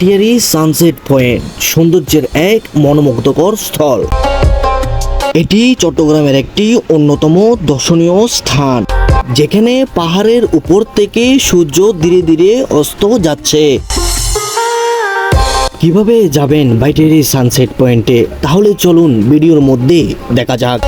Bhatiary sunset point, সৌন্দর্যের এক মনোমুগ্ধকর স্থল। এটি চট্টগ্রামের একটি অন্যতম দর্শনীয় স্থান, যেখানে পাহাড়ের উপর থেকে সূর্য ধীরে ধীরে অস্ত যাচ্ছে। কীভাবে যাবেন ভাইটেরি সানসেট পয়েন্টে? তাহলে চলুন ভিডিওর মধ্যে দেখা যাক।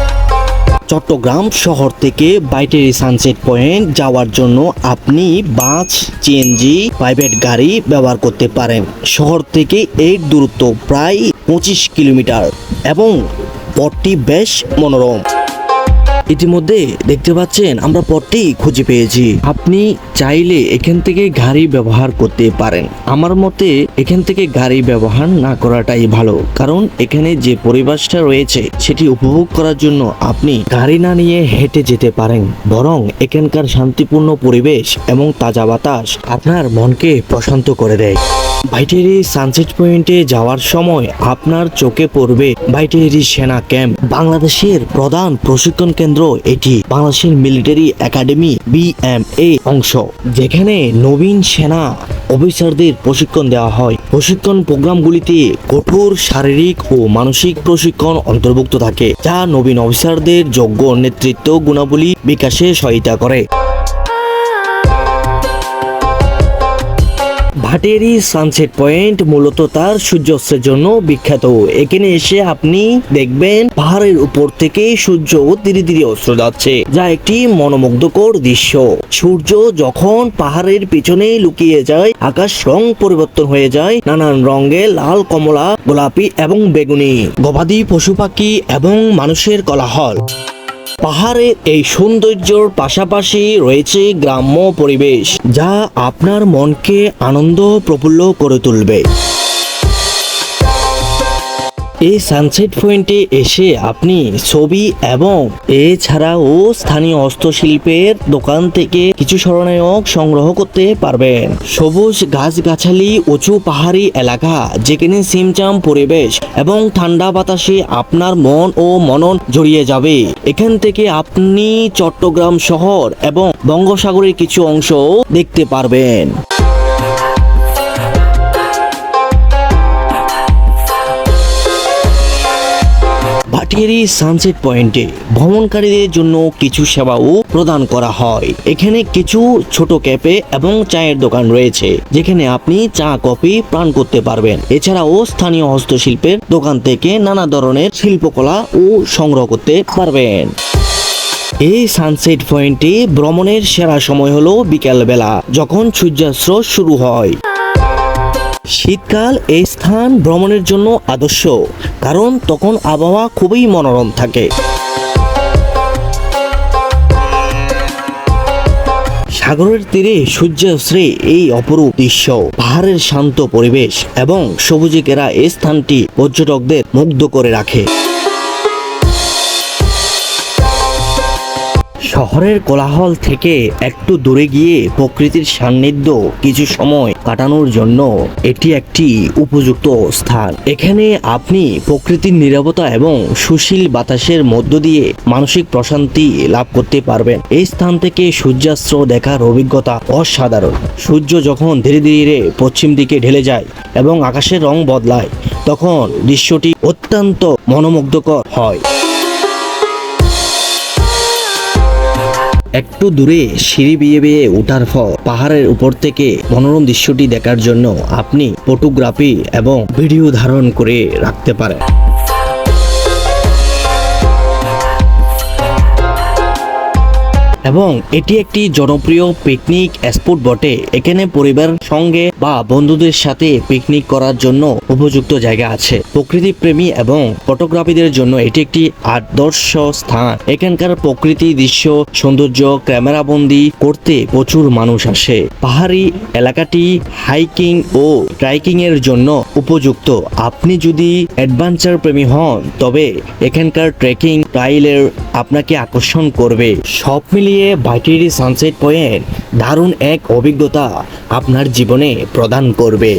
চট্টগ্রাম শহর থেকে বাইটেরি সানসেট পয়েন্ট যাওয়ার জন্য আপনি বাস সিএনজি প্রাইভেট গাড়ি ব্যবহার করতে পারেন। শহর থেকে এর দূরত্ব প্রায় পঁচিশ কিলোমিটার এবং পথটি বেশ মনোরম। ইতিমধ্যে দেখতে পাচ্ছেন আমরা পথটি খুঁজে পেয়েছি। আপনি চাইলে এখান থেকে গাড়ি ব্যবহার করতে পারেন। আমার মতে এখান থেকে গাড়ি ব্যবহার না করাটাই ভালো, কারণ এখানে যে পরিবেশটা রয়েছে সেটি উপভোগ করার জন্য আপনি গাড়ি না নিয়ে হেঁটে যেতে পারেন। বরং এখানকার শান্তিপূর্ণ পরিবেশ এবং তাজা বাতাস আপনার মনকে প্রশান্ত করে দেয়। ভাইটেরি সানসেট পয়েন্টে যাওয়ার সময় আপনার চোখে পড়বে ভাইটেরি সেনা ক্যাম্প বাংলাদেশের প্রধান প্রশিক্ষণ কেন্দ্র এটি, বাংলাদেশের মিলিটারি একাডেমি বিএমএ অংশ, যেখানে নবীন সেনা অফিসারদের প্রশিক্ষণ দেওয়া হয়। প্রশিক্ষণ প্রোগ্রামগুলিতে কঠোর শারীরিক ও মানসিক প্রশিক্ষণ অন্তর্ভুক্ত থাকে, যা নবীন অফিসারদের যোগ্য নেতৃত্ব গুণাবলী বিকাশে সহায়তা করে। ভাটেরি সানসেট পয়েন্ট মূলত তার সূর্যাস্তের জন্য বিখ্যাত। এখানে এসে আপনি দেখবেন পাহাড়ের উপর থেকে সূর্য ধীরে ধীরে অস্ত যাচ্ছে, যা একটি মনোমুগ্ধকর দৃশ্য। সূর্য যখন পাহাড়ের পিছনে লুকিয়ে যায়, আকাশ রং পরিবর্তন হয়ে যায়, নানান রঙে লাল, কমলা, গোলাপি এবং বেগুনি। গবাদি পশু পাখি এবং মানুষের কোলাহল। পাহাড়ের এই সৌন্দর্যর পাশাপাশি রয়েছে গ্রাম্য পরিবেশ যা আপনার মনকে আনন্দ প্রফুল্ল করে তুলবে। এই সানসেট পয়েন্টে এসে আপনি ছবি এবং এছাড়াও স্থানীয় হস্তশিল্পের দোকান থেকে কিছু স্মরণীয়ক সংগ্রহ করতে পারবেন। সবুজ গাছগাছালি, উঁচু পাহাড়ি এলাকা, যেখানে সিমচাম পরিবেশ এবং ঠান্ডা বাতাসে আপনার মন ও মনন জড়িয়ে যাবে। এখান থেকে আপনি চট্টগ্রাম শহর এবং বঙ্গোসাগরের কিছু অংশ দেখতে পারবেন। ভাটিয়ারি সানসেট পয়েন্টে ভ্রমণকারীদের জন্য কিছু সেবাও প্রদান করা হয়। এখানে কিছু ছোট ক্যাফে এবং চায়ের দোকান রয়েছে, যেখানে আপনি চা কফি পান করতে পারবেন। এছাড়াও স্থানীয় হস্তশিল্পের দোকান থেকে নানা ধরনের শিল্পকলা ও সংগ্রহ করতে পারবেন। এই সানসেট পয়েন্টে ভ্রমণের সেরা সময় হলো বিকেলবেলা, যখন সূর্যাস্ত শুরু হয়। শীতকাল এই স্থান ভ্রমণের জন্য আদর্শ, কারণ তখন আবহাওয়া খুবই মনোরম থাকে। সাগরের তীরে সূর্যাস্ত্রে এই অপরূপ দৃশ্য, পাহাড়ের শান্ত পরিবেশ এবং সবুজে কেরা এই স্থানটি পর্যটকদের মুগ্ধ করে রাখে। শহরের কোলাহল থেকে একটু দূরে গিয়ে প্রকৃতির সান্নিধ্য কিছু সময় কাটানোর জন্য এটি একটি উপযুক্ত স্থান। এখানে আপনি প্রকৃতির নিরাপত্তা এবং সুশীল বাতাসের মধ্য দিয়ে মানসিক প্রশান্তি লাভ করতে পারবেন। এই স্থান থেকে সূর্যাস্ত দেখার অভিজ্ঞতা অসাধারণ। সূর্য যখন ধীরে ধীরে পশ্চিম দিকে ঢেলে যায় এবং আকাশের রং বদলায়, তখন দৃশ্যটি অত্যন্ত মনোমুগ্ধকর হয়। একটু দূরে সিঁড়ি বিয়ে বিয়ে ওঠার পর পাহাড়ের উপর থেকে মনোরম দৃশ্যটি দেখার জন্য আপনি ফটোগ্রাফি এবং ভিডিও ধারণ করে রাখতে পারেন। এবং এটি একটি জনপ্রিয় পিকনিক স্পট বটে। এখানে পরিবার সঙ্গে বা বন্ধুদের সাথে পিকনিক করার জন্য উপযুক্ত জায়গা আছে। প্রকৃতি প্রেমী এবং ফটোগ্রাফিদের জন্য এটি একটি আদর্শ স্থান। এখানকার প্রকৃতি, দৃশ্য, সৌন্দর্য, ক্যামেরাবন্দি করতে প্রচুর মানুষ আসে। পাহাড়ি এলাকাটি হাইকিং ও ট্রাইকিং এর জন্য উপযুক্ত। আপনি যদি অ্যাডভেঞ্চার প্রেমী হন, তবে এখানকার ট্রেকিং ট্রাইলের আপনাকে আকর্ষণ করবে। সব মিলিয়ে ভাইটিরি সানসেট পয়েন্ট দারুণ এক অভিজ্ঞতা আপনার জীবনে প্রদান করবে।